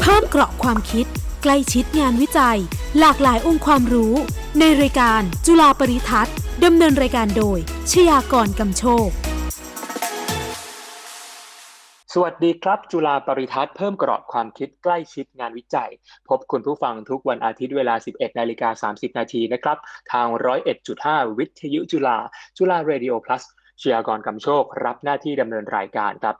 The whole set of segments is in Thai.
เพิ่มเกราะความคิด ใกล้ชิดงานวิจัย หลากหลายองค์ความรู้ ในรายการจุฬาปริทัศน์ดำเนินรายการโดย ชยากรกำโชค สวัสดีครับ จุฬาปริทัศน์เพิ่มเกราะความคิดใกล้ชิดงานวิจัย พบคุณผู้ฟังทุกวันอาทิตย์เวลา 11นาฬิกา30 นาทีนะครับ ทาง 101.5 วิทยุจุฬาจุฬาเรดิโอ plus ชยากรกำโชค รับหน้าที่ดำเนินรายการครับ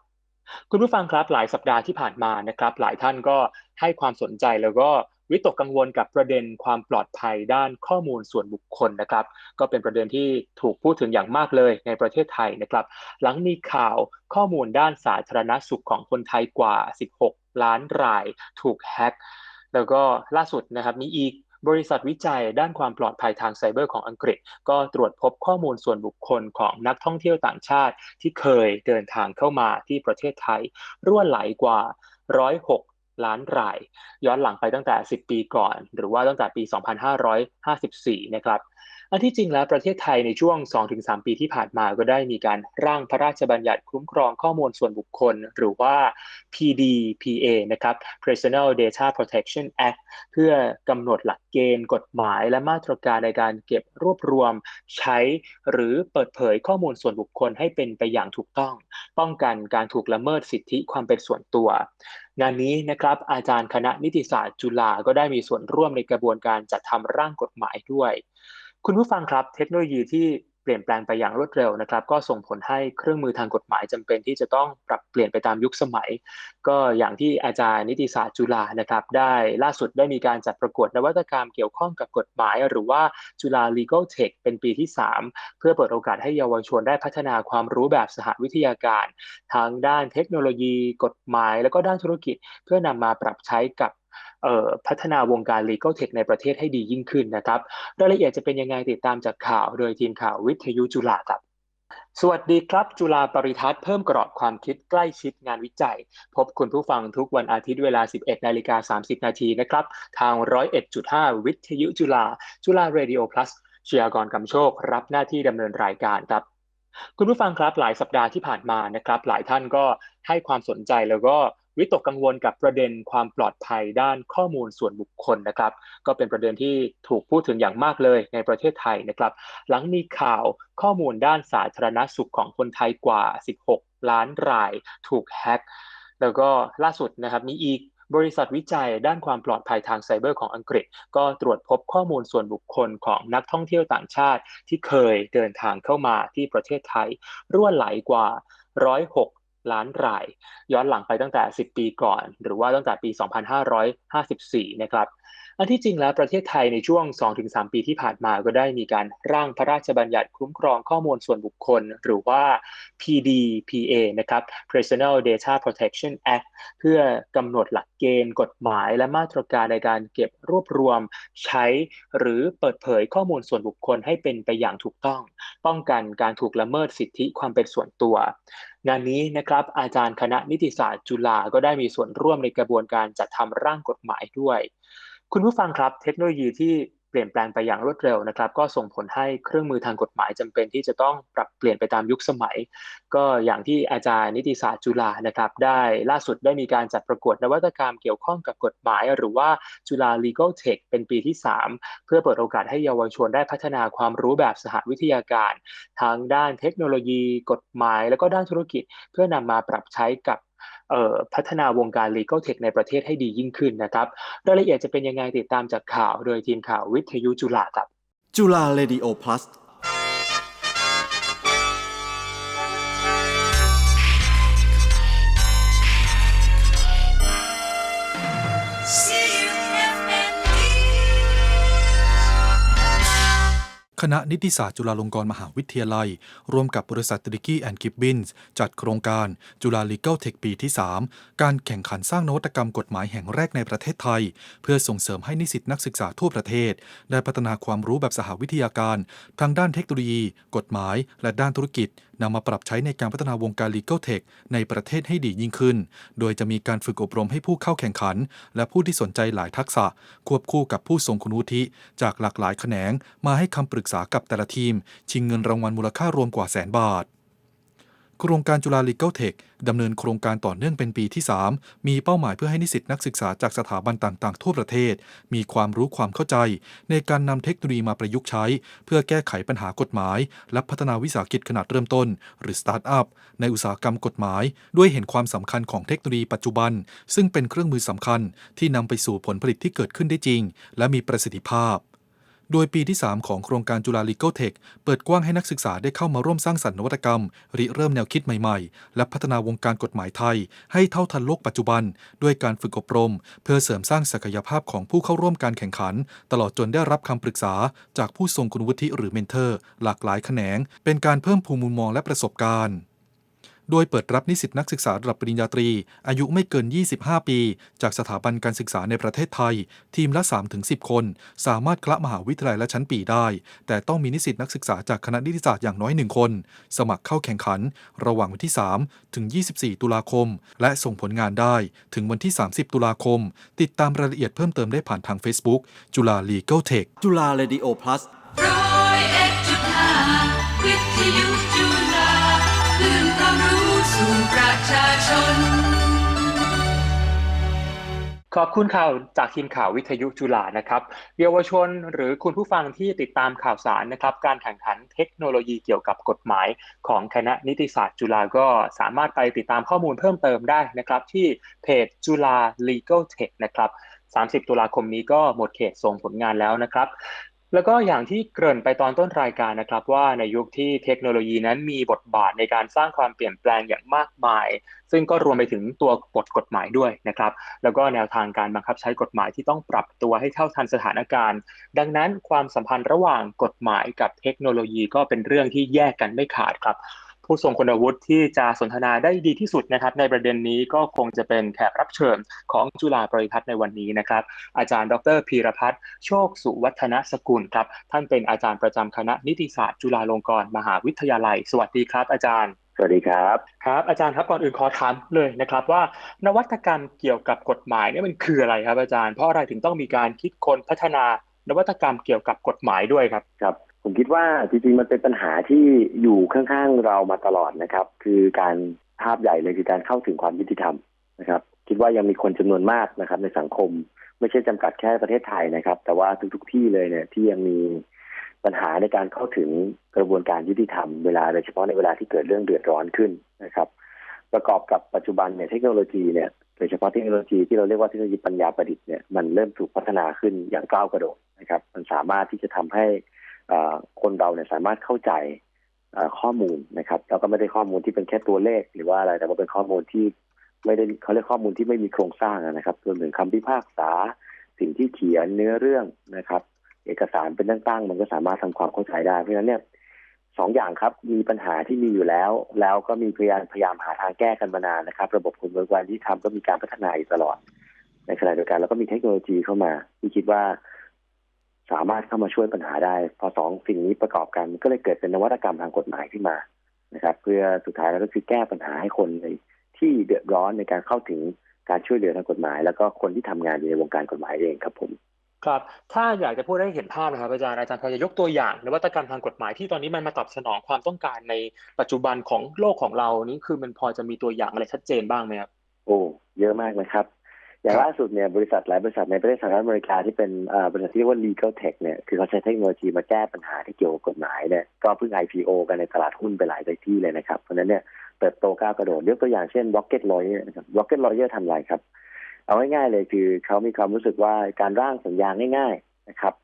คุณผู้ฟังครับหลายสัปดาห์ที่ผ่านมานะครับ หลายท่านก็ให้ความสนใจแล้วก็วิตกกังวลกับประเด็นความปลอดภัยด้านข้อมูลส่วนบุคคลนะครับ ก็เป็นประเด็นที่ถูกพูดถึงอย่างมากเลยในประเทศไทยนะครับ หลังมีข่าวข้อมูลด้านสาธารณสุขของคนไทยกว่า 16 ล้านราย ถูกแฮ็กแล้วก็ล่าสุดนะครับมีอีก บริษัทวิจัยด้านความปลอดภัยทางไซเบอร์ของอังกฤษ ก็ตรวจพบข้อมูลส่วนบุคคลของนักท่องเที่ยวต่างชาติ ที่เคยเดินทางเข้ามาที่ประเทศไทย รั่วไหลกว่า 106ล้านราย ย้อนหลังไปตั้งแต่ 10 ปีก่อน หรือว่าตั้งแต่ปี 2554 นะครับ อันที่จริงแล้วประเทศไทยในช่วง 2-3 ปีที่ผ่านมาก็ได้มีการร่างพระราชบัญญัติคุ้มครองข้อมูลส่วนบุคคล หรือว่า PDPA นะครับ Personal Data Protection Act เพื่อกำหนดหลักเกณฑ์ กฎหมายและมาตรการในการเก็บรวบรวมใช้ หรือเปิดเผยข้อมูลส่วนบุคคลให้เป็นไปอย่างถูกต้อง ป้องกันการถูกละเมิดสิทธิความเป็นส่วนตัวงานนี้นะครับอาจารย์คณะนิติศาสตร์จุฬาก็ได้มีส่วนร่วมในกระบวนการจัดทำร่างกฎหมายด้วย คุณผู้ฟังครับ เทคโนโลยีที่เปลี่ยนแปลงไปอย่างรวดเร็วนะครับ ก็ส่งผลให้เครื่องมือทางกฎหมายจำเป็นที่จะต้องปรับเปลี่ยนไปตามยุคสมัย ก็อย่างที่อาจารย์นิติศาสตร์จุฬานะครับ ได้ล่าสุดได้มีการจัดประกวดนวัตกรรมเกี่ยวข้องกับกฎหมาย หรือว่าจุฬา Legal Tech เป็นปีที่ 3 เพื่อเปิดโอกาสให้เยาวชนได้พัฒนาความรู้แบบสหวิทยาการ ทางด้านเทคโนโลยี กฎหมาย แล้วก็ด้านธุรกิจ เพื่อนำมาปรับใช้กับ พัฒนาวงการ Legal Tech ในประเทศให้ดียิ่งขึ้นนะครับรายละเอียดจะเป็นยังไงติดตามจากข่าว โดยทีมข่าววิทยุจุฬาครับสวัสดีครับ จุฬาปริทัศน์เพิ่มเกราะความคิดใกล้ชิดงานวิจัย พบคุณผู้ฟังทุกวันอาทิตย์เวลา 11นาฬิกา30 นาทีนะครับ ทาง 101.5 วิทยุจุฬาจุฬาเรดิโอ plus ชยากรกำโชค รับหน้าที่ดำเนินรายการครับ คุณผู้ฟังครับหลายสัปดาห์ที่ผ่านมานะครับ หลายท่านก็ให้ความสนใจแล้วก็ วิตกกังวลกับประเด็นความปลอดภัยด้านข้อมูลส่วนบุคคลนะครับ ก็เป็นประเด็นที่ถูกพูดถึงอย่างมากเลยในประเทศไทยนะครับ หลังมีข่าวข้อมูลด้านสาธารณสุขของคนไทยกว่า 16 ล้านราย ถูกแฮ็กแล้วก็ล่าสุดนะครับมีอีกบริษัทวิจัยด้านความปลอดภัยทางไซเบอร์ของอังกฤษ ก็ตรวจพบข้อมูลส่วนบุคคลของนักท่องเที่ยวต่างชาติที่เคยเดินทางเข้ามาที่ประเทศไทย รั่วไหลกว่า 106 ล้านราย ย้อนหลังไปตั้งแต่ 10 ปีก่อน หรือว่าตั้งแต่ปี 2554 นะครับ อันที่จริงแล้วประเทศไทยในช่วง 2-3 ปีที่ผ่านมาก็ได้มีการร่างพระราชบัญญัติคุ้มครองข้อมูลส่วนบุคคล หรือว่า PDPA นะครับ Personal Data Protection Act เพื่อกำหนดหลักเกณฑ์ กฎหมาย และมาตรการในการเก็บรวบรวมใช้ หรือเปิดเผยข้อมูลส่วนบุคคลให้เป็นไปอย่างถูกต้อง ป้องกันการถูกละเมิดสิทธิความเป็นส่วนตัวงานนี้นะครับอาจารย์คณะนิติศาสตร์จุฬาก็ได้มีส่วนร่วมในกระบวนการจัดทำร่างกฎหมายด้วย คุณผู้ฟังครับเทคโนโลยีที่เปลี่ยนแปลงไปอย่างรวดเร็วนะครับ ก็ส่งผลให้เครื่องมือทางกฎหมายจำเป็นที่จะต้องปรับเปลี่ยนไปตามยุคสมัย ก็อย่างที่อาจารย์นิติศาสตร์จุฬานะครับ ได้ล่าสุดได้มีการจัดประกวดนวัตกรรมเกี่ยวข้องกับกฎหมาย หรือว่าจุฬา Legal Tech เป็นปีที่ 3 เพื่อเปิดโอกาสให้เยาวชนได้พัฒนาความรู้แบบสหวิทยาการ ทางด้านเทคโนโลยี กฎหมาย แล้วก็ด้านธุรกิจ เพื่อนำมาปรับใช้กับ พัฒนาวงการ Legal Tech ในประเทศให้ดียิ่งขึ้นนะครับรายละเอียดจะเป็นยังไงติดตามจากข่าว โดยทีมข่าววิทยุจุฬาครับจุฬาเรดิโอพลัส คณะนิติศาสตร์จุฬาลงกรณ์มหาวิทยาลัย ร่วมกับบริษัทตริกี้แอนด์กิบบินส์จัดโครงการจุฬาลีเกลเทคปีที่ 3 การแข่งขันสร้างนวัตกรรมกฎหมายแห่งแรกในประเทศไทย เพื่อส่งเสริมให้นิสิตนักศึกษาทั่วประเทศ ได้พัฒนาความรู้แบบสหวิทยาการ ทางด้านเทคโนโลยี กฎหมาย และด้านธุรกิจ นำมาปรับใช้ในการพัฒนาวงการ Legal Tech ในประเทศให้ดียิ่งขึ้น โดยจะมีการฝึกอบรมให้ผู้เข้าแข่งขัน และผู้ที่สนใจหลายทักษะ ควบคู่กับผู้ทรงคุณวุฒิจากหลากหลายแขนง มาให้คำปรึกษากับแต่ละทีม ชิงเงินรางวัลมูลค่ารวมกว่าแสนบาท โครงการจุฬา Legal Tech ดำเนินโครงการต่อเนื่องเป็นปีที่ 3 มีเป้าหมายเพื่อให้นิสิตนักศึกษาจากสถาบันต่างๆ ทั่วประเทศ มีความรู้ความเข้าใจ ในการนำเทคโนโลยีมาประยุกต์ใช้ เพื่อแก้ไขปัญหากฎหมาย และพัฒนาวิสาหกิจขนาดเริ่มต้น หรือสตาร์ทอัพในอุตสาหกรรมกฎหมาย ด้วยเห็นความสำคัญของเทคโนโลยีปัจจุบัน ซึ่งเป็นเครื่องมือสำคัญ ที่นำไปสู่ผลผลิตที่เกิดขึ้นได้จริง และมีประสิทธิภาพ โดยปีที่ 3 ของโครงการจุฬา Legal Tech เปิดกว้างให้นักศึกษาได้เข้ามาร่วมสร้างสรรค์นวัตกรรม ริเริ่มแนวคิดใหม่ๆ และพัฒนาวงการกฎหมายไทย ให้เท่าทันโลกปัจจุบัน ด้วยการฝึกอบรม เพื่อเสริมสร้างศักยภาพของผู้เข้าร่วมการแข่งขัน ตลอดจนได้รับคำปรึกษา จากผู้ทรงคุณวุฒิหรือเมนเทอร์ หลากหลายแขนง เป็นการเพิ่มภูมิมุมมองและประสบการณ์ โดยเปิดรับนิสิตนักศึกษาระดับปริญญาตรี อายุไม่เกิน 25 ปี จากสถาบันการศึกษาในประเทศไทย ทีมละ 3-10 คน สามารถคละมหาวิทยาลัยและชั้นปีได้ แต่ต้องมีนิสิตนักศึกษาจากคณะนิติศาสตร์อย่างน้อย 1 คน สมัครเข้าแข่งขัน ระหว่างวันที่ 3 ถึง 24 ตุลาคม และส่งผลงานได้ ถึงวันที่ 30 ตุลาคม ติดตามรายละเอียดเพิ่มเติมได้ผ่านทาง Facebook จุฬา Legal Tech จุฬา Radio Plus ร้อยเอ็ดจุดห้าวิทยุ สู่ประชาชน ขอบคุณข่าวจากทีมข่าววิทยุจุฬานะครับเยาวชนหรือคุณผู้ฟังที่ติดตามข่าวสารนะครับ การแข่งขันเทคโนโลยีเกี่ยวกับกฎหมายของคณะนิติศาสตร์จุฬาก็สามารถไปติดตามข้อมูลเพิ่มเติมได้นะครับ ที่เพจจุฬา Legal Tech นะครับ30 ตุลาคมนี้ก็หมดเขตส่งผลงานแล้วนะครับ แล้วก็อย่างที่เกริ่นไปตอนต้นรายการนะครับ ว่าในยุคที่เทคโนโลยีนั้นมีบทบาทในการสร้างความเปลี่ยนแปลงอย่างมากมาย ซึ่งก็รวมไปถึงตัวบทกฎหมายด้วยนะครับ แล้วก็แนวทางการบังคับใช้กฎหมายที่ต้องปรับตัวให้เท่าทันสถานการณ์ ดังนั้นความสัมพันธ์ระหว่างกฎหมายกับเทคโนโลยีก็เป็นเรื่องที่แยกกันไม่ขาดครับ ผู้ทรงคุณวุฒิที่จะสนทนาได้ดีที่สุดนะครับ ในประเด็นนี้ก็คงจะเป็นแขกรับเชิญของจุฬาปริพัฒน์ในวันนี้นะครับ อาจารย์ ดรพีรพัฒน์โชคสุวัฒนสกุลครับ ท่านเป็นอาจารย์ประจำคณะนิติศาสตร์จุฬาลงกรณ์มหาวิทยาลัย สวัสดีครับ อาจารย์สวัสดีครับครับอาจารย์ครับก่อนอื่นขอถามเลยนะครับว่านวัตกรรมเกี่ยวกับกฎหมายเนี่ยมันคืออะไรครับอาจารย์เพราะอะไรถึงต้องมีการคิดค้นพัฒนานวัตกรรมเกี่ยวกับกฎหมายด้วยครับครับ ผมคิดว่าจริงๆมันเป็นปัญหาที่อยู่ข้างๆเรามาตลอดนะครับ คือการภาพใหญ่เลยคือการเข้าถึงความยุติธรรมนะครับ คิดว่ายังมีคนจำนวนมากนะครับ ในสังคมไม่ใช่จำกัดแค่ประเทศไทยนะครับ แต่ว่าทุกๆที่เลยเนี่ยที่ยังมีปัญหาในการเข้าถึงกระบวนการยุติธรรมเวลาโดยเฉพาะในเวลาที่เกิดเรื่องเดือดร้อนขึ้นนะครับ ประกอบกับปัจจุบันเนี่ยเทคโนโลยีเนี่ยโดยเฉพาะเทคโนโลยีที่เราเรียกว่าเทคโนโลยีปัญญาประดิษฐ์เนี่ยมันเริ่มถูกพัฒนาขึ้นอย่างก้าวกระโดดนะครับ มันสามารถที่จะทำให้ คนเราเนี่ยสามารถเข้าใจข้อมูลนะครับแล้วก็ไม่ได้ข้อมูลที่เป็นแค่ตัวเลขหรือว่าอะไรแต่ว่าเป็นข้อมูลที่ไม่ได้เขาเรียกข้อมูลที่ไม่มีโครงสร้างนะครับรวมถึงคำพิพากษาสิ่งที่เขียนเนื้อเรื่องนะครับ เอกสารเป็นตั้งๆมันก็สามารถทำความเข้าใจได้เพราะฉะนั้นเนี่ยสองอย่างครับมีปัญหาที่มีอยู่แล้ว แล้วก็มีพยายามพยายามหาทางแก้กันมานานนะครับ ระบบกระบวนการที่ทำก็มีการพัฒนาอยู่ตลอด ในขณะเดียวกันแล้วก็มีเทคโนโลยีเข้ามาที่คิดว่า สามารถเข้ามาช่วยปัญหาได้ พอสองสิ่งนี้ประกอบกันก็เลยเกิดเป็นนวัตกรรมทางกฎหมายขึ้นมานะครับ เพื่อสุดท้ายแล้วก็คือแก้ปัญหาให้คนในที่เดือดร้อนในการเข้าถึงการช่วยเหลือทางกฎหมาย แล้วก็คนที่ทำงานอยู่ในวงการกฎหมายเองครับผมครับ ถ้าอยากจะพูดให้เห็นภาพนะครับอาจารย์อาจารย์พอจะยกตัวอย่างนวัตกรรมทางกฎหมายที่ตอนนี้มันมาตอบสนองความต้องการในปัจจุบันของโลกของเรานี้คือมันพอจะมีตัวอย่างอะไรชัดเจนบ้างไหมครับโอ้เยอะมากนะครับ อย่างครับล่าสุดเนี่ยบริษัทหลายบริษัทในประเทศสหรัฐอเมริกาที่เป็นอ่าบริษัทที่เรียกว่า legal tech เนี่ยคือเขาใช้เทคโนโลยีมาแก้ปัญหาที่เกี่ยวกับกฎหมายเนี่ยก็เพิ่ง IPO กันในตลาดหุ้นไปหลายที่เลยนะครับ เพราะฉะนั้นเนี่ยเติบโตก้าวกระโดดยกตัวอย่างเช่น Rocket Lawyer นะครับ Rocket Lawyer ทำอะไรครับ เอาง่ายๆเลยคือเขามีความรู้สึกว่าการร่างสัญญาง่าย ๆนะครับ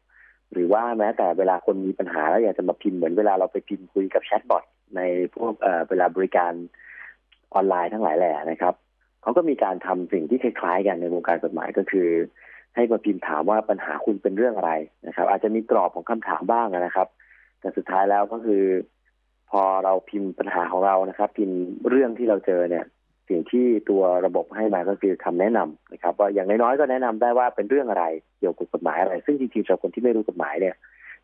หรือว่าแม้แต่เวลาคนมีปัญหาแล้วอยากจะมาพิมพ์เหมือนเวลาเราไปพิมพ์คุยกับแชทบอทในพวกเอ่อเวลาบริการออนไลน์ทั้งหลายแหล่นะครับ เขาก็มีการทำสิ่งที่คล้ายๆ กันในวงการกฎหมายก็คือ ให้มาพิมพ์ถามว่าปัญหาคุณเป็นเรื่องอะไรนะครับ อาจจะมีกรอบของคำถามบ้างนะครับ แต่สุดท้ายแล้วก็คือ พอเราพิมพ์ปัญหาของเรานะครับ พิมพ์เรื่องที่เราเจอเนี่ย สิ่งที่ตัวระบบให้มาก็คือคำแนะนำนะครับ ว่าอย่างน้อยๆก็แนะนำได้ว่าเป็นเรื่องอะไรเกี่ยวกับกฎหมายอะไร ซึ่งจริงๆสำหรับคนที่ไม่รู้กฎหมายเนี่ย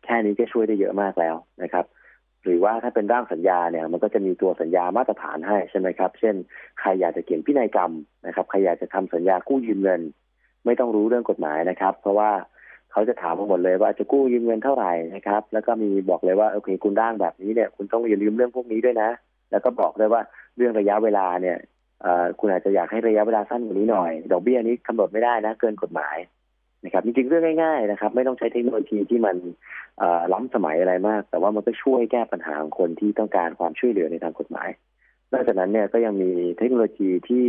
แค่นี้ก็ช่วยได้เยอะมากแล้วนะครับ หรือว่าถ้าเป็นร่างสัญญาเนี่ย มันก็จะมีตัวสัญญามาตรฐานให้ใช่ไหมครับ เช่นใครอยากจะเขียนพินัยกรรมนะครับใครอยากจะทำสัญญากู้ยืมเงิน ไม่ต้องรู้เรื่องกฎหมายนะครับ เพราะว่าเขาจะถามมาหมดเลยว่าจะกู้ยืมเงินเท่าไหร่นะครับ แล้วก็มีบอกเลยว่าโอเคคุณร่างแบบนี้เนี่ย คุณต้องอย่าลืมเรื่องพวกนี้ด้วยนะ แล้วก็บอกด้วยว่าเรื่องระยะเวลาเนี่ยคุณอาจจะอยากให้ระยะเวลาสั้นกว่านี้หน่อยดอกเบี้ยนี้กำหนดไม่ได้นะ เกินกฎหมาย ครับจริงๆเรื่องง่ายๆนะครับ ไม่ต้องใช้เทคโนโลยีที่มันเอ่อล้ำสมัยอะไรมาก แต่ว่ามันก็ช่วยแก้ปัญหาของคนที่ต้องการความช่วยเหลือในทางกฎหมายนอกจากนั้นเนี่ยก็ยังมีเทคโนโลยีที่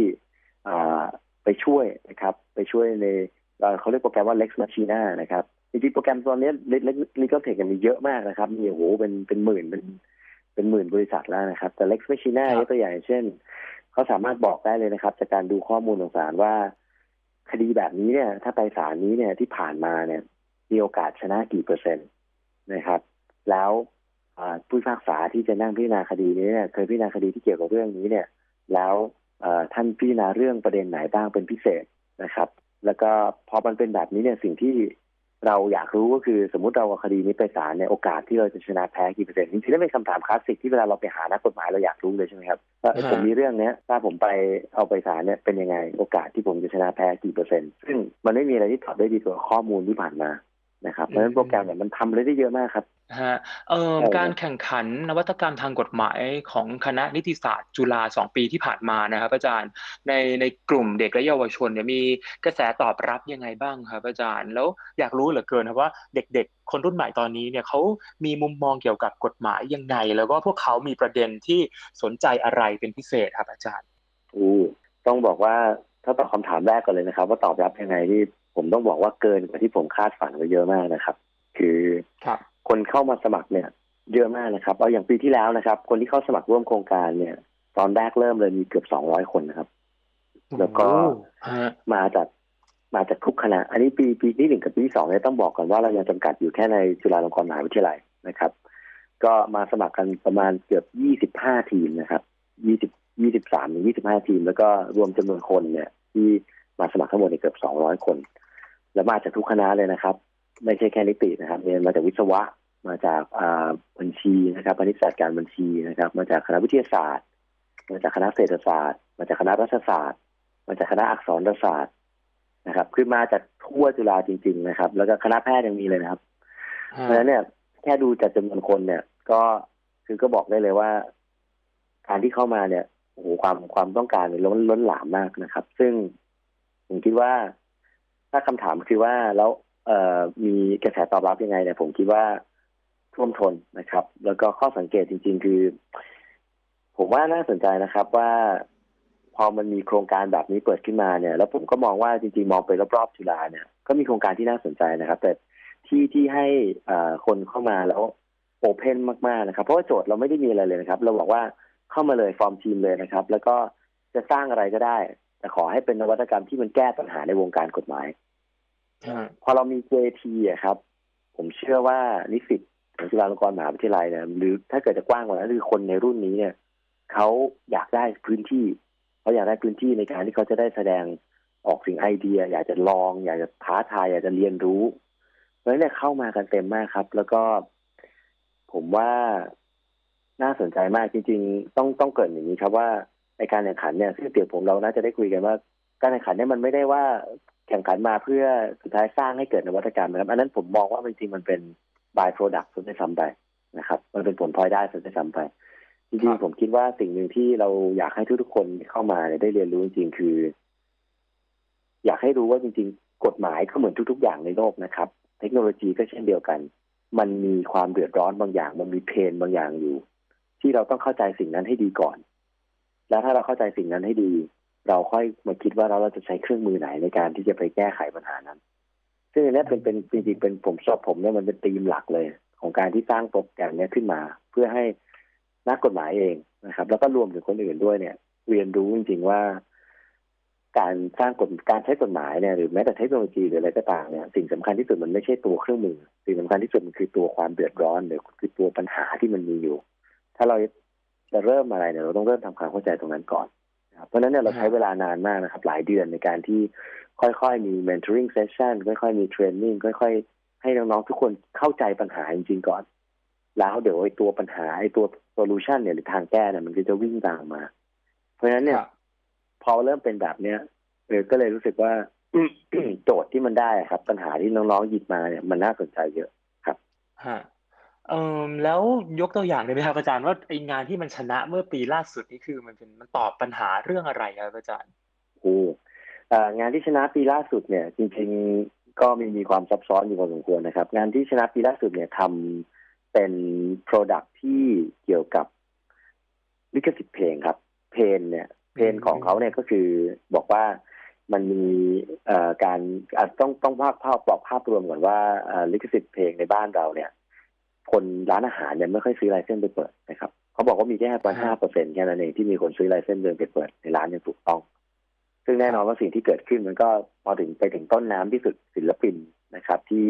อ่าไปช่วยนะครับ ไปช่วยในเอ่อเขาเรียกโปรแกรมว่า Lex Machina นะครับจริงๆโปรแกรมตัวนี้ Legal Tech มีเยอะมากนะครับ มีโอ้โหเป็นเป็นหมื่นเป็นเป็นหมื่นบริษัทแล้วนะครับ แต่ Lex Machina ครับยกตัวอย่างเช่น เขาสามารถบอกได้เลยนะครับ จากการดูข้อมูลของศาลว่า คดีแบบนี้เนี่ย ถ้าไปศาลนี้เนี่ยที่ผ่านมาเนี่ย มีโอกาสชนะกี่เปอร์เซ็นต์นะครับ แล้วผู้พิพากษาที่จะนั่งพิจารณาคดีนี้เนี่ยเคยพิจารณาคดีที่เกี่ยวกับเรื่องนี้เนี่ย แล้วท่านพิจารณาเรื่องประเด็นไหนบ้างเป็นพิเศษนะครับ แล้วก็พอมันเป็นแบบนี้เนี่ยสิ่งที่ เราอยากรู้ก็คือสมมุติเราเอาคดีนี้ไปศาลเนี่ยโอกาสที่เราจะชนะแพ้กี่เปอร์เซ็นต์จริงๆแล้วเป็นคำถามคลาสสิกที่เวลาเราไปหานักกฎหมายเราอยากรู้เลยใช่ไหมครับว่าผมมีเรื่องเนี้ยถ้าผมไปเอาไปศาลเนี่ยเป็นยังไง โอกาสที่ผมจะชนะแพ้กี่เปอร์เซ็นต์ซึ่งมันไม่มีอะไรที่ตอบได้ดีกว่าข้อมูลที่ผ่านมา นะครับเพราะฉะนั้นโปรแกรมเนี่ยมันทำอะไรได้เยอะมากครับฮะเอ่อใช่ครับการแข่งขันนวัตกรรมทางกฎหมายของคณะนิติศาสตร์จุฬาสองปีที่ผ่านมานะครับ อาจารย์ในในกลุ่มเด็กและเยาวชนเนี่ยมีกระแสตอบรับยังไงบ้างครับ อาจารย์แล้วอยากรู้เหลือเกินครับว่าเด็กๆ คนรุ่นใหม่ตอนนี้เนี่ยเขามีมุมมองเกี่ยวกับกฎหมายยังไง แล้วก็พวกเขามีประเด็นที่สนใจอะไรเป็นพิเศษครับอาจารย์อู้ต้องบอกว่าถ้าตอบคำถามแรกก่อนเลยนะครับ ว่าตอบรับยังไงที่ ผมต้องบอกว่าเกินกว่าที่ผมคาดฝันไว้เยอะมากนะครับ คือครับคนเข้ามาสมัครเนี่ย เยอะมากนะครับ เอาอย่างปีที่แล้วนะครับ คนที่เข้าสมัครร่วมโครงการเนี่ย ตอนแรกเริ่มเลยมีเกือบสองร้อยคนนะครับ แล้วก็ฮะมาจากมาจากทุกคณะ อันนี้ปีปีที่หนึ่งกับปีที่สองเนี่ยต้องบอกก่อนว่าเรายังจำกัดอยู่แค่ในจุฬาลงกรณ์มหาวิทยาลัยนะครับ ก็มาสมัครกันประมาณเกือบยี่สิบห้าทีมนะครับยี่สิบยี่สิบสามถึงยี่สิบห้าทีม แล้วก็รวมจำนวนคนเนี่ย ที่มาสมัครทั้งหมดเนี่ยเกือบสองร้อยคน แล้วมาจากทุกคณะเลยนะครับ ไม่ใช่แค่นิตินะครับเรียนมาจากวิศวะ มาจากอ่าบัญชีนะครับคณิตศาสตร์การบัญชีนะครับ มาจากคณะวิทยาศาสตร์ มาจากคณะเศรษฐศาสตร์ มาจากคณะรัฐศาสตร์ มาจากคณะอักษรศาสตร์นะครับ คือมาจากทั่วจุฬาจริง ๆ นะครับ แล้วก็คณะแพทย์ยังมีเลยนะครับ เพราะฉะนั้นเนี่ยแค่ดูจากจำนวนคนเนี่ย ก็คือก็บอกได้เลยว่า การที่เข้ามาเนี่ยโอ้โหความความต้องการเนี่ยล้นล้นหลามมากนะครับ ซึ่งผมคิดว่า ถ้าคำถามคือว่าแล้วเออมีกระแสตอบรับยังไงเนี่ยผมคิดว่าท่วมท้นนะครับ แล้วก็ข้อสังเกตจริง ๆ คือ ผมว่าน่าสนใจนะครับว่า พอมันมีโครงการแบบนี้เปิดขึ้นมาเนี่ย แล้วผมก็มองว่าจริง ๆ มองไปรอบๆจุฬาเนี่ย ก็มีโครงการที่น่าสนใจนะครับ แต่ที่ที่ให้อ่คนเข้ามาแล้วโอเพนมากๆนะครับ เพราะว่าโจทย์เราไม่ได้มีอะไรเลยนะครับ เราบอกว่าเข้ามาเลยฟอร์มทีมเลยนะครับ แล้วก็จะสร้างอะไรก็ได้ แต่ขอให้เป็นนวัตกรรมที่มันแก้ปัญหาในวงการกฎหมายฮะพอเรามี JT อะครับ ผมเชื่อว่านิสิตของจุฬาลงกรณ์มหาวิทยาลัยเนี่ยหรือถ้าเกิดจะกว้างกว่านั้นคือคนในรุ่นนี้เนี่ยเขาอยากได้พื้นที่เขาอยากได้พื้นที่ในการที่เขาจะได้แสดงออกสิ่งไอเดีย อยากจะลอง อยากจะท้าทายอยากจะเรียนรู้เพราะฉะนั้นเนี่ยเข้ามากันเต็มมากครับ แล้วก็ ผมว่าน่าสนใจมากจริง ๆ ต้องต้องเกริดอย่างนี้ครับว่า ในการแข่งขันเนี่ยซึ่งเดี๋ยวผมเราน่าจะได้คุยกันว่า การแข่งขันเนี่ยมันไม่ได้ว่าแข่งขันมาเพื่อสุดท้ายสร้างให้เกิดนวัตกรรมนะครับ อันนั้นผมมองว่าจริงๆมันเป็น by product สุดได้ซ้ำไปนะครับ มันเป็นผลพลอยได้สุดได้ซ้ำไปจริงๆผมคิดว่าสิ่งหนึ่งที่เราอยากให้ทุกๆคนเข้ามาเนี่ยได้เรียนรู้จริงๆคือ อยากให้รู้ว่าจริง ๆ กฎหมายก็เหมือนทุก ๆ อย่างในโลกนะครับ เทคโนโลยีก็เช่นเดียวกัน มันมีความเดือดร้อนบางอย่าง มันมีเพนบางอย่างอยู่ ที่เราต้องเข้าใจสิ่งนั้นให้ดีก่อน แล้วถ้าเราเข้าใจสิ่งนั้นให้ดี เราค่อยมาคิดว่าเราเราจะใช้เครื่องมือไหนในการที่จะไปแก้ไขปัญหานั้น ซึ่งอันนี้เป็นเป็นจริงๆเป็นผมชอบผมเนี่ยมันเป็นธีมหลักเลย ของการที่สร้างโปรแกรมเนี้ยขึ้นมา เพื่อให้นักกฎหมายเองนะครับ แล้วก็รวมถึงคนอื่นด้วยเนี่ย เรียนรู้จริงๆว่า การสร้างกฎการใช้กฎหมายเนี่ยหรือแม้แต่เทคโนโลยีหรืออะไรก็ตามเนี่ยสิ่งสำคัญที่สุดมันไม่ใช่ตัวเครื่องมือ สิ่งสำคัญที่สุดมันคือตัวความเดือดร้อนหรือคือตัวปัญหาที่มันมีอยู่ ถ้าเรา จะเริ่มอะไรเนี่ยเราต้องเริ่มทำความเข้าใจตรงนั้นก่อนนะครับเพราะฉะนั้นเนี่ยเราใช้เวลานานมากนะครับ หลายเดือนในการที่ค่อยๆ มี mentoring session ค่อยๆ มี training ค่อยๆ ให้น้องๆ ทุกคนเข้าใจปัญหาจริงๆ ก่อน แล้วเดี๋ยวไอ้ตัวปัญหาไอ้ตัว solution เนี่ยหรือทางแก้เนี่ยมันก็จะวิ่งตามมา เพราะฉะนั้นเนี่ยครับพอเริ่มเป็นแบบเนี้ยเออก็เลยรู้สึกว่าโจทย์ที่มันได้อะครับ ปัญหาที่น้องๆ หยิบมาเนี่ยมันน่าสนใจเยอะฮะ เอ่อ แล้วยกตัวอย่างได้ไหมครับอาจารย์ว่า ไองานที่มันชนะเมื่อปีล่าสุดนี่คือมันเป็นมันตอบปัญหาเรื่องอะไรครับอาจารย์ โอ้เอ่อ งานที่ชนะปีล่าสุดเนี่ย จริง ๆ ก็มี มีความซับซ้อนอยู่พอสมควรนะครับ งานที่ชนะปีล่าสุดเนี่ยทำเป็น Product ที่เกี่ยวกับลิขสิทธิ์เพลงครับ เพลงเนี่ย เพลงของเขาเนี่ย ก็คือบอกว่า มันมี เอ่อ การ อาจต้อง ต้องภาพ ภาพ บอกภาพรวมก่อนว่า เอ่อ ลิขสิทธิ์เพลงในบ้านเราเนี่ย คนร้านอาหารเนี่ยไม่ค่อยซื้อไลเซนส์ไปเปิดนะครับเขาบอกว่ามีแค่ประมาณห้าเปอร์เซ็นต์แค่นั้นเองที่มีคนซื้อไลเซนส์เดินไปเปิดในร้านอย่างถูกต้อง ซึ่งแน่นอนว่าสิ่งที่เกิดขึ้นมันก็พอถึงไปถึงต้นน้ำที่สุดศิลปินนะครับ ที่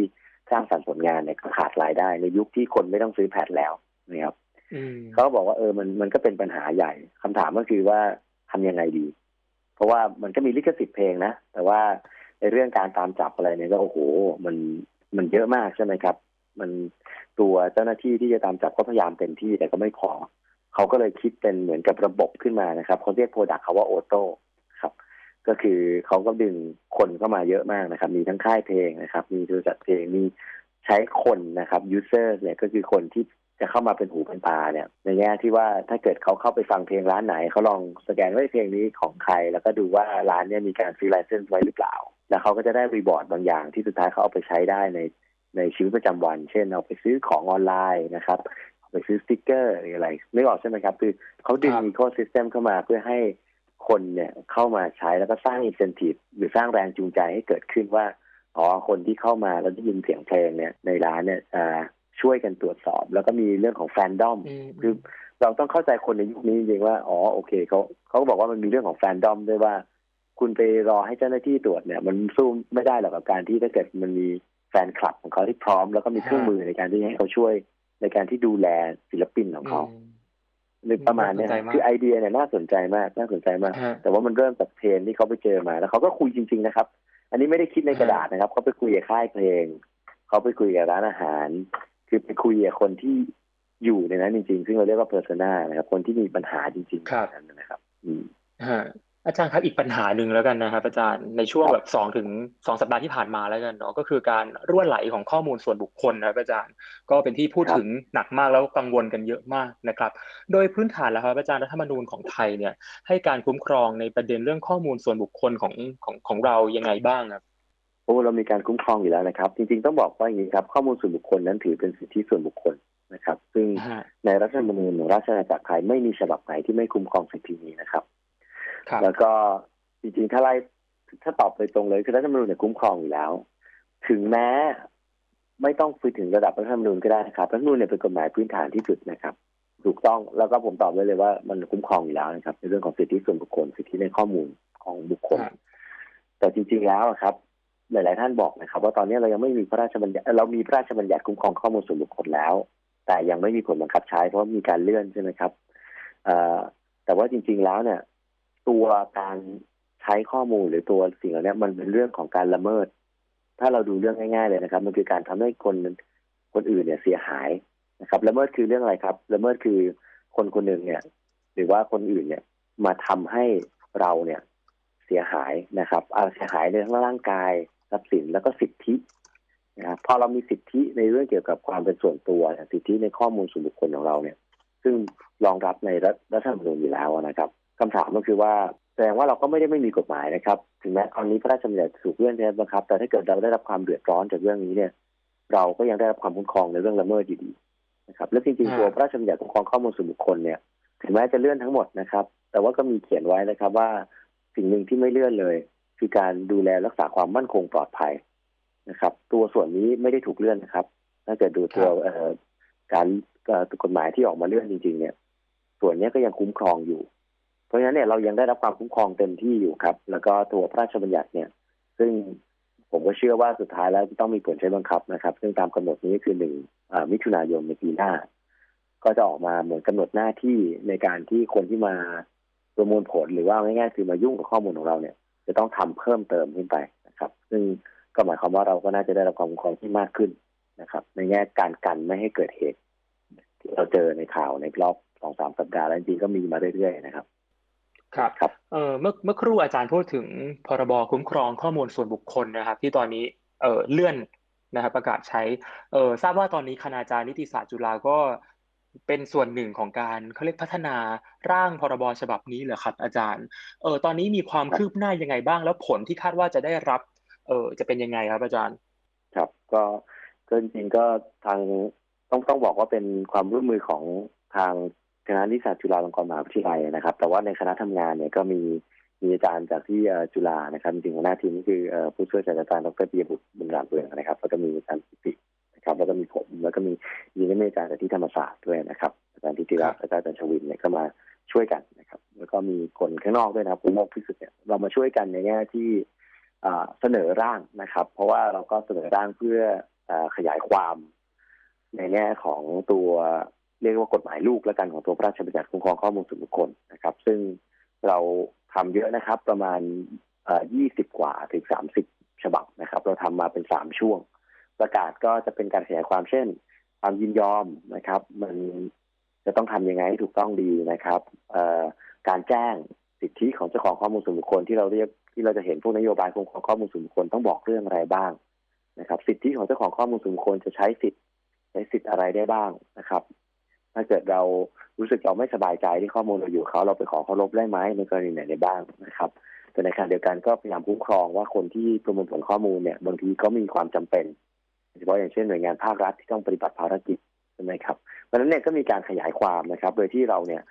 สร้างสรรค์ผลงานเนี่ยก็ขาดรายได้ ในยุคที่คนไม่ต้องซื้อแผ่นแล้วนะครับอืมเขาก็บอกว่าเออมันมันก็เป็นปัญหาใหญ่คำถามก็คือว่าทำยังไงดี เพราะว่ามันก็มีลิขสิทธิ์เพลงนะแต่ว่าในเรื่องการตามจับอะไรเนี่ยก็โอ้โหมันมันเยอะมากใช่ไหมครับ มันตัวเจ้าหน้าที่ที่จะตามจับก็พยายามเต็มที่แต่ก็ไม่พอเขาก็เลยคิดเป็นเหมือนกับระบบขึ้นมานะครับเขาเรียกโปรดักต์เขาว่าโอโต้ครับ ก็คือเขาก็ดึงคนเข้ามาเยอะมากนะครับ มีทั้งค่ายเพลงนะครับ มีบริษัทเพลงมีใช้คนนะครับยูเซอร์เนี่ยก็คือคนที่จะเข้ามาเป็นหูเป็นตาเนี่ย ในแง่ที่ว่าถ้าเกิดเขาเข้าไปฟังเพลงร้านไหน เขาลองสแกนว่าเพลงนี้ของใคร แล้วก็ดูว่าร้านเนี่ยมีการซื้อไลเซนส์ไว้หรือเปล่า แล้วเขาก็จะได้รีบอร์ดบางอย่างที่สุดท้ายเขาเอาไปใช้ได้ใน ในชีวิตประจำวัน เช่นเอาไปซื้อของออนไลน์นะครับเอาไปซื้อสติกเกอร์หรืออะไรไม่ออกใช่ไหมครับคือเขาดึง ครับ อีโคซิสเต็มเข้ามาเพื่อให้คนเนี่ยเข้ามาใช้แล้วก็สร้างอินเซนティブหรือสร้างแรงจูงใจให้เกิดขึ้นว่าอ๋อคนที่เข้ามาแล้วได้ยินเสียงเพลงเนี่ยในร้านเนี่ยจะช่วยกันตรวจสอบ แล้วก็มีเรื่องของแฟนดอม อืม คือเราต้องเข้าใจคนในยุคนี้จริงๆว่าอ๋อโอเคเขาเขาก็บอกว่ามันมีเรื่องของแฟนดอมด้วยว่า คุณไปรอให้เจ้าหน้าที่ตรวจเนี่ย มันสู้ไม่ได้หรอกกับการที่ถ้าเกิดมันมีแ ฟนคลับของเขาที่พร้อม แล้วก็มีเครื่องมือในการที่ให้เขาช่วยในการที่ดูแลศิลปินของเขาอืมหรือประมาณเนี้ยน่าสนใจมากคือไอเดียเนี่ยน่าสนใจมากน่าสนใจมากฮะแต่ว่ามันเริ่มจากเพลงที่เขาไปเจอมาแล้วเขาก็คุยจริง ๆ นะครับ อันนี้ไม่ได้คิดในกระดาษนะครับเขาไปคุยกับค่ายเพลงเขาไปคุยกับร้านอาหาร คือไปคุยกับคนที่อยู่ในนั้นจริง ๆ ซึ่งเราเรียกว่าเพอร์ซนานะครับ คนที่มีปัญหาจริงๆครับในนั้นนะครับ อืมฮะ อาจารย์ครับอีกปัญหาหนึ่งแล้วกันนะครับอาจารย์ในช่วงแบบสองถึงสองสัปดาห์ที่ผ่านมาแล้วกันเนาะก็คือการรั่วไหลของข้อมูลส่วนบุคคลนะครับอาจารย์ก็เป็นที่พูดครับถึงหนักมากแล้วกังวลกันเยอะมากนะครับ โดยพื้นฐานแล้วครับอาจารย์รัฐธรรมนูญของไทยเนี่ย ให้การคุ้มครองในประเด็นเรื่องข้อมูลส่วนบุคคลของของของเรายังไงบ้างครับโอ้เรามีการคุ้มครองอยู่แล้วนะครับ จริง ๆ ต้องบอกว่าอย่างนี้ครับ ข้อมูลส่วนบุคคลนั้นถือเป็นสิทธิส่วนบุคคลนะครับ ซึ่งฮะในรัฐธรรมนูญของราชอาณาจักรไทยไม่มีฉบับไหนที่ไม่คุ้มครองสิทธินี้นะครับครับ แล้วก็จริงๆ ถ้าไล่ถ้าตอบไปตรงเลยคือรัฐธรรมนูญเนี่ยคุ้มครองอยู่แล้ว ถึงแม้ไม่ต้องไปถึงระดับรัฐธรรมนูญก็ได้นะครับรัฐธรรมนูญเนี่ยเป็นกฎหมายพื้นฐานที่สุดนะครับ ถูกต้องแล้วก็ผมตอบได้เลยว่ามันคุ้มครองอยู่แล้วนะครับ ในเรื่องของสิทธิส่วนบุคคลสิทธิในข้อมูลของบุคคลครับแต่จริง ๆ แล้วอะครับ หลาย ๆ ท่านบอกนะครับ ว่าตอนนี้เรายังไม่มีพระราชบัญญัติเรามีพระราชบัญญัติคุ้มครองข้อมูลส่วนบุคคลแล้ว แต่ยังไม่มีผลบังคับใช้เพราะมีการเลื่อนใช่ไหมครับเอ่อแต่ว่าจริง ๆ แล้วเนี่ย ตัวการใช้ข้อมูลหรือตัวสิ่งเหล่านี้มันเป็นเรื่องของการละเมิด ถ้าเราดูเรื่องง่าย ๆ เลยนะครับ มันคือการทำให้คนคนอื่นเนี่ยเสียหายนะครับ ละเมิดคือเรื่องอะไรครับ ละเมิดคือคนคนหนึ่งเนี่ย หรือว่าคนอื่นเนี่ยมาทำให้เราเนี่ยเสียหายนะครับอาเสียหายในทั้งร่างกายทรัพย์สินแล้วก็สิทธินะครับพอเรามีสิทธิในเรื่องเกี่ยวกับความเป็นส่วนตัวสิทธิในข้อมูลส่วนบุคคลของเราเนี่ย ซึ่งรองรับในรัฐธรรมนูญอยู่แล้วนะครับ คำถามก็คือว่าแสดงว่าเราก็ไม่ได้ไม่มีกฎหมายนะครับ ถึงแม้ตอนนี้พระราชบัญญัติถูกเลื่อนใช่ไหมครับ แต่ถ้าเกิดเราได้รับความเดือดร้อนจากเรื่องนี้เนี่ย เราก็ยังได้รับความคุ้มครองในเรื่องละเมิดอยู่ดีนะครับ และจริงๆตัวพระราชบัญญัติคุ้มครองข้อมูลส่วนบุคคลเนี่ย ถึงแม้จะเลื่อนทั้งหมดนะครับ แต่ว่าก็มีเขียนไว้นะครับว่าสิ่งหนึ่งที่ไม่เลื่อนเลย คือการดูแลรักษาความมั่นคงปลอดภัยนะครับ ตัวส่วนนี้ไม่ได้ถูกเลื่อนนะครับถ้าเกิดดูตัวเอ่อการเอ่อกฎหมายที่ออกมาเลื่อนจริง ๆ เนี่ย ส่วนนี้ก็ยังคุ้มครองอยู่เพ ราะฉะนั้นเนี่ยเรายังได้รับความคุ้มครองเต็มที่อยู่ครับ แล้วก็ตัวพระราชบัญญัติเนี่ย ซึ่งผมก็เชื่อว่าสุดท้ายแล้วต้องมีผลใช้บังคับนะครับ ซึ่งตามกำหนดนี้คือหนึ่งมิถุนายนในปีหน้า ก็จะออกมาเหมือนกำหนดหน้าที่ในการที่คนที่มาประมวลผลหรือว่าง่ายๆคือมายุ่งกับข้อมูลของเราเนี่ย จะต้องทำเพิ่มเติมขึ้นไปนะครับ ซึ่งก็หมายความว่าเราก็น่าจะได้รับความคุ้มครองที่มากขึ้นนะครับ ในแง่การกันไม่ให้เกิดเหตุที่เราเจอในข่าวในรอบสองสามสัปดาห์แล้วจริงก็มีมาเรื่อยๆนะครับ ครับครับเอ่อเมื่อเมื่อครู่อาจารย์พูดถึงพรบคุ้มครองข้อมูลส่วนบุคคลนะครับ ที่ตอนนี้เอ่อเลื่อนนะครับประกาศใช้เออทราบว่าตอนนี้คณาจารย์นิติศาสตร์จุฬาก็เป็นส่วนหนึ่งของการเขาเรียกพัฒนาร่างพรบฉบับนี้เหรอครับ อาจารย์เออตอนนี้มีความคืบหน้ายังไงบ้าง แล้วผลที่คาดว่าจะได้รับ เออจะเป็นยังไงครับ อาจารย์ ครับ ก็ก็จริงๆก็ทางต้องต้องบอกว่าเป็นความร่วมมือของทาง คณะนิสสัตจุฬาลงกรณ์มหาวิทยาลัยนะครับ แต่ว่าในคณะทำงานเนี่ยก็มีมีอาจารย์จากที่จุฬานะครับจริงๆหัวหน้าทีมนี่คือผู้ช่วยศาสตราจารย์ดรปียบุตรบุญรามเบืองนะครับแล้วก็มีอาจารย์สิตินะครับแล้วก็มีผมแล้วก็มียิงและมีอาจารย์จากที่ธรรมศาสตร์ด้วยนะครับอาจารย์ทิติรักษ์อาจารย์จารย์ชวินเนี่ยก็มาช่วยกันนะครับ แล้วก็มีคนข้างนอกด้วยนะครับคุณโมกพิสุทธิ์เนี่ยเรามาช่วยกันในแง่ที่เสนอร่างนะครับ เพราะว่าเราก็เสนอร่างเพื่ออขยายความในแง่ของตัว เรียกว่ากฎหมายลูกและกันของตัวพระราชบัญญัติคุ้มครองข้อมูลส่วนบุคคลนะครับ ซึ่งเราทำเยอะนะครับ ประมาณยี่สิบกว่าถึงสามสิบฉบับนะครับ เราทำมาเป็นสามช่วง ประกาศก็จะเป็นการขยายความเช่น ความยินยอมนะครับ มันจะต้องทำยังไงให้ถูกต้องดีนะครับการแจ้งสิทธิของเจ้าของข้อมูลส่วนบุคคลที่เราเรียกที่เราจะเห็นพวกนโยบายคุ้มครองข้อมูลส่วนบุคคลต้องบอกเรื่องอะไรบ้างนะครับ สิทธิของเจ้าของข้อมูลส่วนบุคคลจะใช้สิทธิใช้สิทธิอะไรได้บ้างนะครับ ถ้าเกิดเรารู้สึกเราไม่สบายใจที่ข้อมูลเราอยู่เขาเราไปขอเขาลบได้ไหมในกรณีไหนได้บ้างนะครับแต่ในขณะเดียวกันก็พยายามคุ้มครองว่าคนที่ประมวลผลข้อมูลเนี่ยบางทีก็มีความจำเป็นโดยเฉพาะอย่างเช่นหน่วยงานภาครัฐที่ต้องปฏิบัติภารกิจใช่ไหมครับเพราะฉะนั้นเนี่ยก็มีการขยายความนะครับ โดยที่เราเนี่ย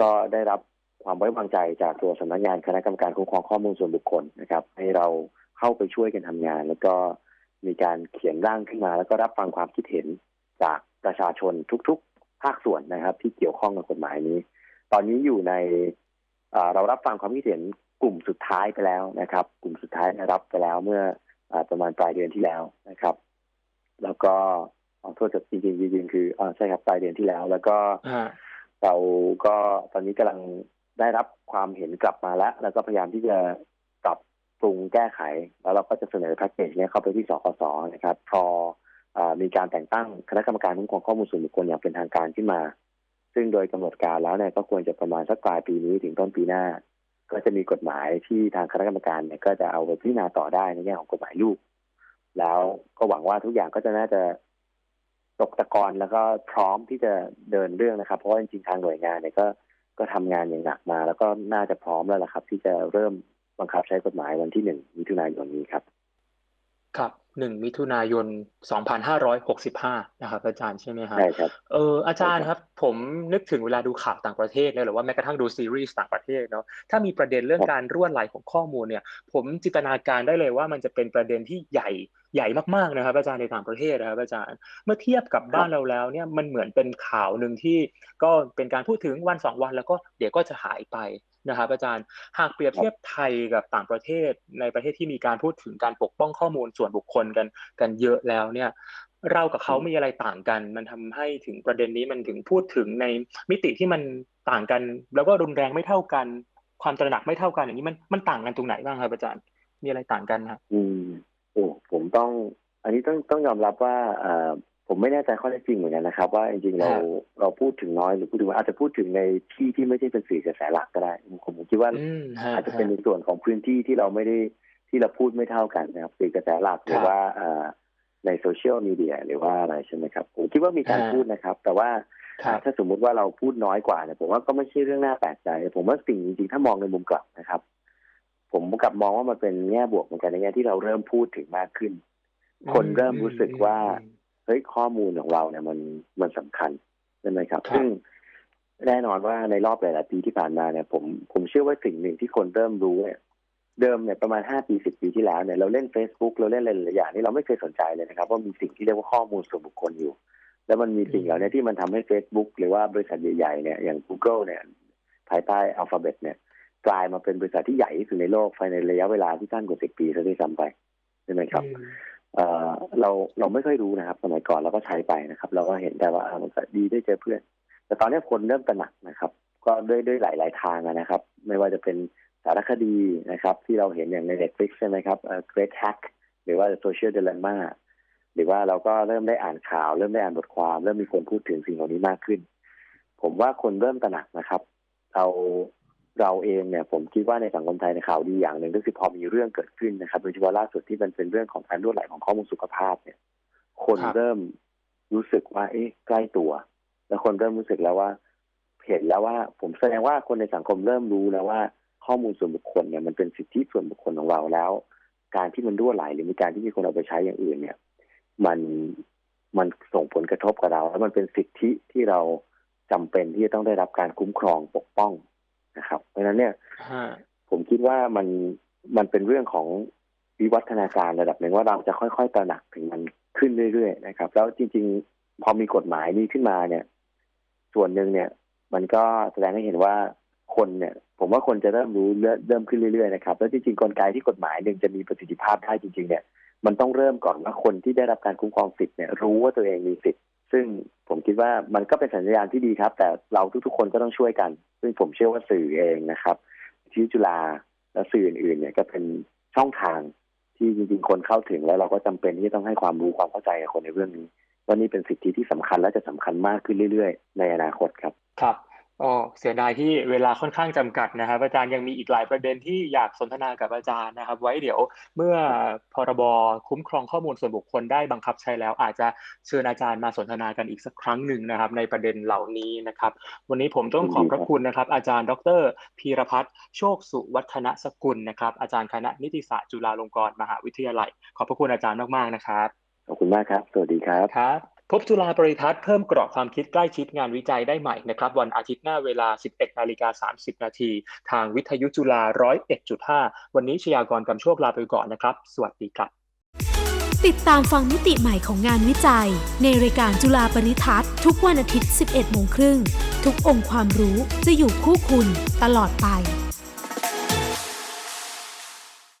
ก็ได้รับความไว้วางใจจากตัวสำนักงานคณะกรรมการคุ้มครองข้อมูลส่วนบุคคลนะครับ ให้เราเข้าไปช่วยกันทำงาน แล้วก็มีการเขียนร่างขึ้นมา แล้วก็รับฟังความคิดเห็นจากประชาชนทุกๆ ภาคส่วนนะครับ ที่เกี่ยวข้องกับกฎหมายนี้ ตอนนี้อยู่ในเอ่อเรารับฟังความคิดเห็นกลุ่มสุดท้ายไปแล้วนะครับ กลุ่มสุดท้ายรับไปแล้วเมื่ออาประมาณปลายเดือนที่แล้วนะครับ แล้วก็ขอโทษจะจริงๆจริงๆคืออ่าใช่ครับปลายเดือนที่แล้ว แล้วก็อ่าเราก็ตอนนี้กำลังได้รับความเห็นกลับมาแล้ว แล้วก็พยายามที่จะปรับปรุงแก้ไข แล้วเราก็จะเสนอแพ็กเกจเนี้ยเข้าไปที่สคสนะครับพออา มีการแต่งตั้งคณะกรรมการคุ้มครองข้อมูลส่วนบุคคลอย่างเป็นทางการขึ้นมา ซึ่งโดยกำหนดการแล้วเนี่ยก็ควรจะประมาณสักปลายปีนี้ถึงต้นปีหน้า ก็จะมีกฎหมายที่ทางคณะกรรมการเนี่ยก็จะเอาไปพิจารณาต่อได้ในแง่ของกฎหมายลูก แล้วก็หวังว่าทุกอย่างก็จะน่าจะตกตะกอนแล้วก็พร้อมที่จะเดินเรื่องนะครับ เพราะว่าจริงๆทางหน่วยงานเนี่ยก็ก็ทำงานอย่างหนักมา แล้วก็น่าจะพร้อมแล้วล่ะครับ ที่จะเริ่มบังคับใช้กฎหมายวันที่หนึ่งมิถุนายนนี้ครับ ครับ หนึ่งมิถุนายนสองพันห้าร้อยหกสิบห้านะครับ อาจารย์ใช่ไหมครับใช่ครับเอออาจารย์ครับ ผมนึกถึงเวลาดูข่าวต่างประเทศเนี่ยหรือว่าแม้กระทั่งดูซีรีส์ต่างประเทศเนาะถ้ามีประเด็นเรื่องครับการรั่วไหลของข้อมูลเนี่ย ผมจินตนาการได้เลยว่ามันจะเป็นประเด็นที่ใหญ่ใหญ่มากๆนะครับ อาจารย์ในต่างประเทศนะครับ อาจารย์เมื่อเทียบกับบ้านเราแล้วเนี่ยมันเหมือนเป็นข่าวหนึ่งที่ก็เป็นการพูดถึงวันสองวันแล้วก็เดี๋ยวก็จะหายไป นะครับอาจารย์หากเปรียบเทียบไทยกับต่างประเทศในประเทศที่มีการพูดถึงการปกป้องข้อมูลส่วนบุคคลกันกันเยอะแล้วเนี่ยเรากับเขามีอะไรต่างกัน มันทำให้ถึงประเด็นนี้มันถึงพูดถึงในมิติที่มันต่างกัน แล้วก็รุนแรงไม่เท่ากัน ความตระหนักไม่เท่ากันอย่างนี้มันมันต่างกันตรงไหนบ้างครับอาจารย์ มีอะไรต่างกันครับอืมโอ้ผมต้อง อันนี้ต้องต้องยอมรับว่าอ่อ ผมไม่แน่ใจข้อเท็จจริงเหมือนกันนะครับ ว่าจริงๆเราครับเราพูดถึงน้อยหรือพูดถึงว่าอาจจะพูดถึงในที่ที่ไม่ใช่เป็นสื่อกระแสหลักก็ได้ผมผมคิดว่าอืมฮะอาจจะเป็นในส่วนของพื้นที่ที่เราไม่ได้ที่เราพูดไม่เท่ากันนะครับสื่อกระแสหลักหรือว่าเอ่อในโซเชียลมีเดียหรือว่าอะไรใช่ไหมครับผมคิดว่ามีการอ่าพูดนะครับ แต่ว่าครับถ้าสมมุติว่าเราพูดน้อยกว่าเนี่ยผมว่าก็ไม่ใช่เรื่องน่าแปลกใจ ผมว่าสิ่งจริงๆถ้ามองในมุมกลับนะครับ ผมกลับมองว่ามันเป็นแง่บวกเหมือนกันในแง่ที่เราเริ่มพูดถึงมากขึ้น คนเริ่มรู้สึกว่า เฮ้ยข้อมูลของเราเนี่ยมันมันสำคัญใช่ไหมครับครับ ซึ่งแน่นอนว่าในรอบหลาย ๆ ปีที่ผ่านมาเนี่ยผมผมเชื่อว่าสิ่งหนึ่งที่คนเริ่มรู้เนี่ยเดิมเนี่ยประมาณห้าปีสิบปีที่แล้วเนี่ยเราเล่น Facebook เราเล่นอะไรหลายๆอย่างนี่เราไม่เคยสนใจเลยนะครับว่ามีสิ่งที่เรียกว่าข้อมูลส่วนบุคคลอยู่ แล้วมันมีสิ่งเหล่านี้ที่มันทำให้ Facebook หรือว่าบริษัทใหญ่ ๆ เนี่ยอย่าง Google เนี่ยภายใต้ Alphabet เนี่ยกลายมาเป็นบริษัทที่ใหญ่ที่สุดในโลกภายในระยะเวลาที่สั้นกว่าสิบปีซะด้วยซ้ำไปใช่ไหมครับอืม เราเราไม่ค่อยรู้นะครับ สมัยก่อนเราก็ใช้ไปนะครับ เราก็เห็นแต่ว่ามันก็ดีได้เจอเพื่อน แต่ตอนนี้คนเริ่มตระหนักนะครับ ก็ด้วยด้วยหลาย ๆ ทางนะครับ ไม่ว่าจะเป็นสารคดีนะครับ ที่เราเห็นอย่างใน Netflix ใช่ไหมครับเออ Great Hack หรือว่า Social Dilemma หรือว่าเราก็เริ่มได้อ่านข่าว เริ่มได้อ่านบทความ เริ่มมีคนพูดถึงสิ่งเหล่านี้มากขึ้น ผมว่าคนเริ่มตระหนักนะครับ เรา เราเองเนี่ยผมคิดว่าในสังคมไทยในข่าวดีอย่างหนึ่งก็คือพอมีเรื่องเกิดขึ้นนะครับโดยเฉพาะล่าสุดที่มันเป็นเรื่องของการรั่วไหลของข้อมูลสุขภาพเนี่ย คนครับเริ่มรู้สึกว่า เอ๊ะใกล้ตัว แล้วคนเริ่มรู้สึกแล้วว่าเห็นแล้วว่า ผมแสดงว่าคนในสังคมเริ่มรู้แล้วว่าข้อมูลส่วนบุคคลเนี่ยมันเป็นสิทธิส่วนบุคคลของเราแล้ว การที่มันรั่วไหลหรือมีการที่มีคนเอาไปใช้อย่างอื่นเนี่ย มันมันส่งผลกระทบกับเรา แล้วมันเป็นสิทธิที่เราจำเป็นที่จะต้องได้รับการคุ้มครองปกป้อง นะครับ เพราะฉะนั้นเนี่ยฮะผมคิดว่ามันมันเป็นเรื่องของวิวัฒนาการระดับหนึ่งว่าเราจะค่อยๆตระหนักถึงมันขึ้นเรื่อยๆนะครับ แล้วจริง ๆ พอมีกฎหมายนี้ขึ้นมาเนี่ย ส่วนหนึ่งเนี่ย มันก็แสดงให้เห็นว่าคนเนี่ย ผมว่าคนจะเริ่มรู้เริ่มเริ่มขึ้นเรื่อยๆนะครับ แล้วจริงๆกลไกที่กฎหมายหนึ่งจะมีประสิทธิภาพได้จริง ๆ เนี่ย มันต้องเริ่มก่อนว่าคนที่ได้รับการคุ้มครองสิทธิ์เนี่ยรู้ว่าตัวเองมีสิทธิ์ ซึ่งผมคิดว่ามันก็เป็นสัญญาณที่ดีครับ แต่เราทุกๆ คนก็ต้องช่วยกัน ซึ่งผมเชื่อว่าสื่อเองนะครับ ที่จุฬาและสื่ออื่นๆเนี่ยก็เป็นช่องทางที่จริงๆ คนเข้าถึงแล้วเราก็จำเป็นที่จะต้องให้ความรู้ความเข้าใจกับคนในเรื่องนี้ว่านี่เป็นสิทธิที่สำคัญและจะสำคัญมากขึ้นเรื่อย ๆ ในอนาคตครับ ครับ อ๋อเสียดายที่เวลาค่อนข้างจำกัดนะครับ อาจารย์ยังมีอีกหลายประเด็นที่อยากสนทนากับอาจารย์นะครับ ไว้เดี๋ยวเมื่อพรบคุ้มครองข้อมูลส่วนบุคคลได้บังคับใช้แล้ว อาจจะเชิญอาจารย์มาสนทนากันอีกสักครั้งหนึ่งนะครับ ในประเด็นเหล่านี้นะครับ วันนี้ผมต้องขอบพระคุณนะครับ อาจารย์ ดรพีรพัฒน์โชคสุวัฒนสกุลนะครับ อาจารย์คณะนิติศาสตร์จุฬาลงกรณ์มหาวิทยาลัย ขอบพระคุณอาจารย์มากๆนะครับขอบคุณมากครับ สวัสดีครับครับ พบจุฬาปริทัศน์เพิ่มเกราะความคิดใกล้ชิดงานวิจัยได้ใหม่นะครับวันอาทิตย์หน้าเวลา 11นาฬิกา30 นาที ทางวิทยุจุฬา 101.5 วันนี้ชยากรกำโชคลาไปก่อนนะครับ สวัสดีครับ ติดตามฟังมิติใหม่ของงานวิจัย ในรายการจุฬาปริทัศน์ทุกวันอาทิตย์ 11โมงครึ่งทุกองค์ความรู้จะอยู่คู่คุณตลอดไป